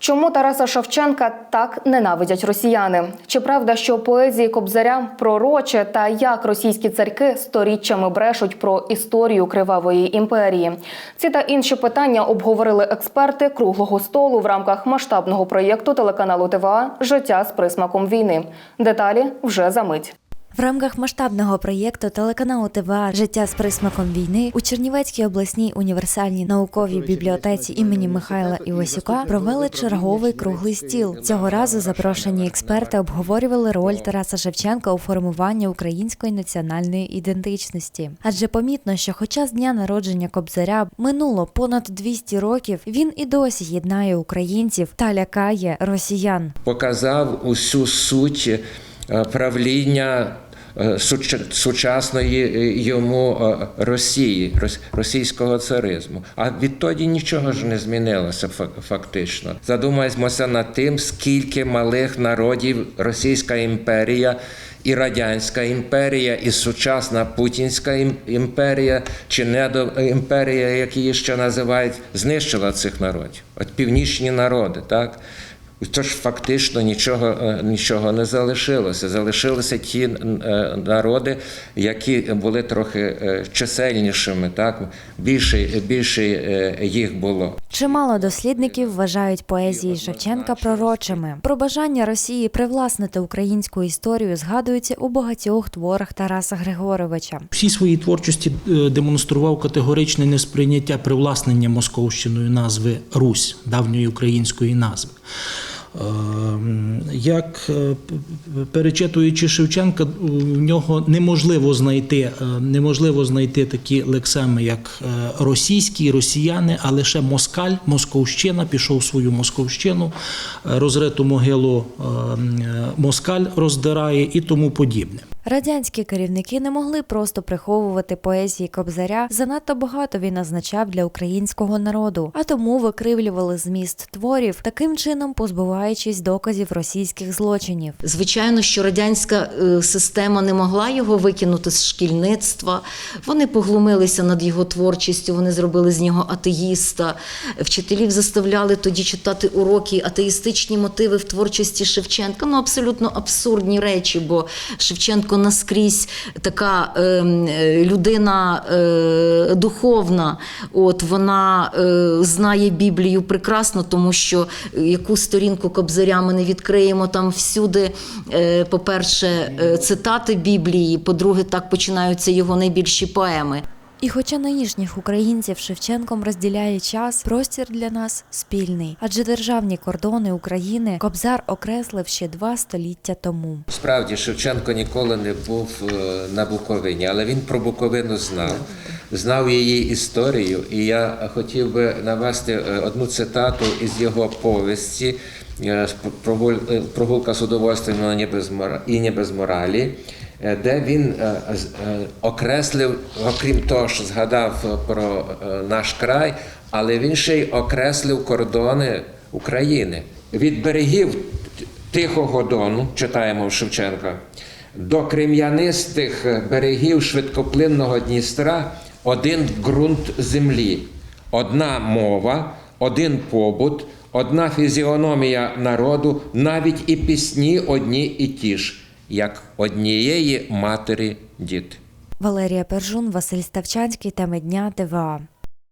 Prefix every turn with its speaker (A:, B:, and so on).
A: Чому Тараса Шевченка так ненавидять росіяни? Чи правда, що поезії Кобзаря пророче та як російські царьки сторіччями брешуть про історію кривавої імперії? Ці та інші питання обговорили експерти круглого столу в рамках масштабного проєкту телеканалу ТВА Життя з присмаком війни. Деталі вже за мить.
B: В рамках масштабного проєкту телеканалу ТВА Життя з присмаком війни у Чернівецькій обласній універсальній науковій бібліотеці імені Михайла Івасюка провели черговий круглий стіл. Цього разу запрошені експерти обговорювали роль Тараса Шевченка у формуванні української національної ідентичності. Адже помітно, що, хоча з дня народження Кобзаря минуло понад 200 років, він і досі єднає українців та лякає росіян.
C: показав усю суть правління е, сучасної е, йому е, Росії, рос- російського царизму. А відтоді нічого ж не змінилося фа- фактично. Задумаємося над тим, скільки малих народів Російська імперія. І Радянська імперія, і сучасна Путінська імперія, чи недоімперія, як її ще називають, знищила цих народів. От північні народи, так? Тож фактично нічого, е, нічого не залишилося. Залишилися ті е, народи, які були трохи е, чисельнішими, так більше, більше їх було.
B: Чимало дослідників вважають поезії Шевченка пророчими. Про бажання Росії привласнити українську історію згадується у багатьох творах Тараса Григоровича.
D: всій своїй творчості демонстрував категоричне несприйняття привласнення московщиною назви Русь, давньої української назви. Ем, Як е, перечитуючи Шевченка, в нього неможливо знайти, е, неможливо знайти такі лексеми, як е, російські, росіяни, а лише москаль, московщина, пішов свою московщину, розриту могилу е, е, москаль роздирає і тому подібне.
B: Радянські керівники не могли просто приховувати поезії Кобзаря. Занадто багато він означав для українського народу, а тому викривлювали зміст творів, таким чином позбуваючись доказів російських злочинів.
E: Звичайно, що радянська е, система не могла його викинути з шкільництва. Вони поглумилися над його творчістю, вони зробили з нього атеїста. Вчителів заставляли тоді читати уроки, атеїстичні мотиви в творчості Шевченка. Ну, абсолютно абсурдні речі, бо Шевченко наскрізь така е, е, людина е, духовна. От вона е, знає Біблію прекрасно, тому що яку сторінку Кобзаря ми не відкриємо там всюди. е, По-перше, е, цитати Біблії, по-друге, так починаються його найбільші поеми.
B: І хоча нинішніх українців Шевченком розділяє час, простір для нас спільний, адже державні кордони України Кобзар окреслив ще два століття тому.
C: Справді Шевченко ніколи не був е, на Буковині, але він про Буковину знав, знав її історію. І я хотів би навести е, одну цитату із його повісті е, з «Прогуль- е, Прогулка з удовольствием і не без моралі. Е, Де він е, е, окреслив, окрім того, що згадав про наш край, але він ще й окреслив кордони України. Від берегів Тихого Дону, читаємо в Шевченка, до крем'янистих берегів швидкоплинного Дністра один ґрунт землі, одна мова, один побут, одна фізіономія народу, навіть і пісні одні і ті ж, як однієї матері діти.
B: Валерія Пержун, Василь Ставчанський, теми дня ТВА.